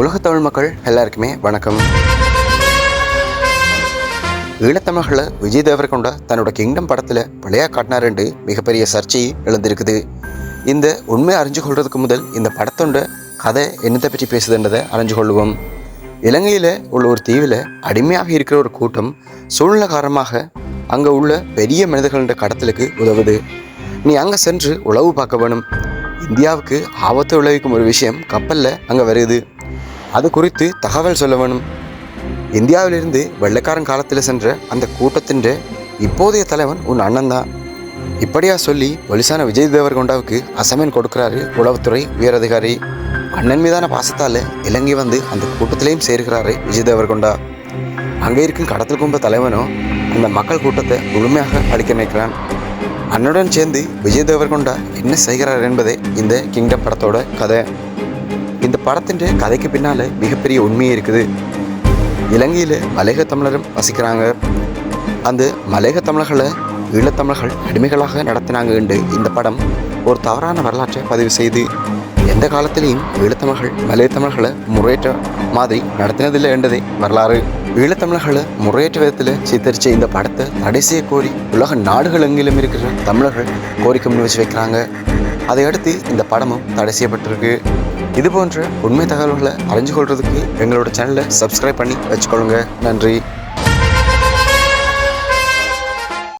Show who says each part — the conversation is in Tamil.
Speaker 1: உலகத்தமிழ் மக்கள் எல்லாருக்குமே வணக்கம். ஈழத்தமிழர்களை விஜய் தேவரகொண்டா தன்னோட கிங்டம் படத்தில் பிள்ளையா காட்டினாருண்டு மிகப்பெரிய சர்ச்சை எழுந்திருக்குது. இந்த உண்மை அறிஞ்சு கொள்றதுக்கு முதல் இந்த படத்தோட கதை என்னத்தை பற்றி பேசுதுன்றதை அறிஞ்சு கொள்வோம். இலங்கையில் உள்ள ஒரு தீவில் அடிமையாக இருக்கிற ஒரு கூட்டம் சூழ்நிலை காரணமாக அங்கே உள்ள பெரிய மனிதர்கள கடத்தலுக்கு உதவுது. நீ அங்கே சென்று உளவு பார்க்க வேணும். இந்தியாவுக்கு ஆபத்து விளைவிக்கும் ஒரு விஷயம் கப்பலில் அங்கே வருது. அது குறித்து தகவல் சொல்ல வேணும். இந்தியாவிலிருந்து வெள்ளைக்காரன் காலத்தில் சென்ற அந்த கூட்டத்தின் இப்போதைய தலைவன் உன் அண்ணன் தான் இப்படியா சொல்லி பொலிசான விஜய் தேவர்கொண்டாவுக்கு அசமீன் கொடுக்குறாரு உளவுத்துறை உயரதிகாரி. அண்ணன் மீதான பாசத்தால் இலங்கை வந்து அந்த கூட்டத்திலையும் சேர்கிறாரு விஜய் தேவர்கொண்டா அங்கே இருக்கும் கடத்தல் கும்ப தலைவனும் அந்த மக்கள் கூட்டத்தை முழுமையாக அழிக்க நினைக்கிறான். அண்ணுடன் சேர்ந்து விஜய் தேவர்கொண்டா என்ன செய்கிறார் என்பதே இந்த கிங்டம் படத்தோட கதை. இந்த படத்தின் கதைக்கு பின்னால் மிகப்பெரிய உண்மையே இருக்குது. இலங்கையில் மலையக தமிழரும் வசிக்கிறாங்க. அந்த மலையக தமிழர்களை ஈழத்தமிழர்கள் அடிமைகளாக நடத்தினாங்க என்று இந்த படம் ஒரு தவறான வரலாற்றை பதிவு செய்து எந்த காலத்திலையும் ஈழத்தமிழர்கள் மலையத்தமிழர்களை முறையற்ற மாதிரி நடத்தினதில்லை என்றதே வரலாறு. ஈழத்தமிழர்களை முறையற்ற விதத்தில் சித்தரித்த இந்த படத்தை தடை செய்ய கோரி உலக நாடுகள் எங்கிலும் இருக்கிற தமிழர்கள் கோரிக்கை முன் வச்சு வைக்கிறாங்க. அதையடுத்து இந்த படமும் தடை செய்யப்பட்டிருக்கு. இது போன்ற உண்மை தகவல்களை அறிஞ்சு கொள்றதுக்கு எங்களோட சேனலை சப்ஸ்கிரைப் பண்ணி வச்சுக்கொள்ளுங்க. நன்றி.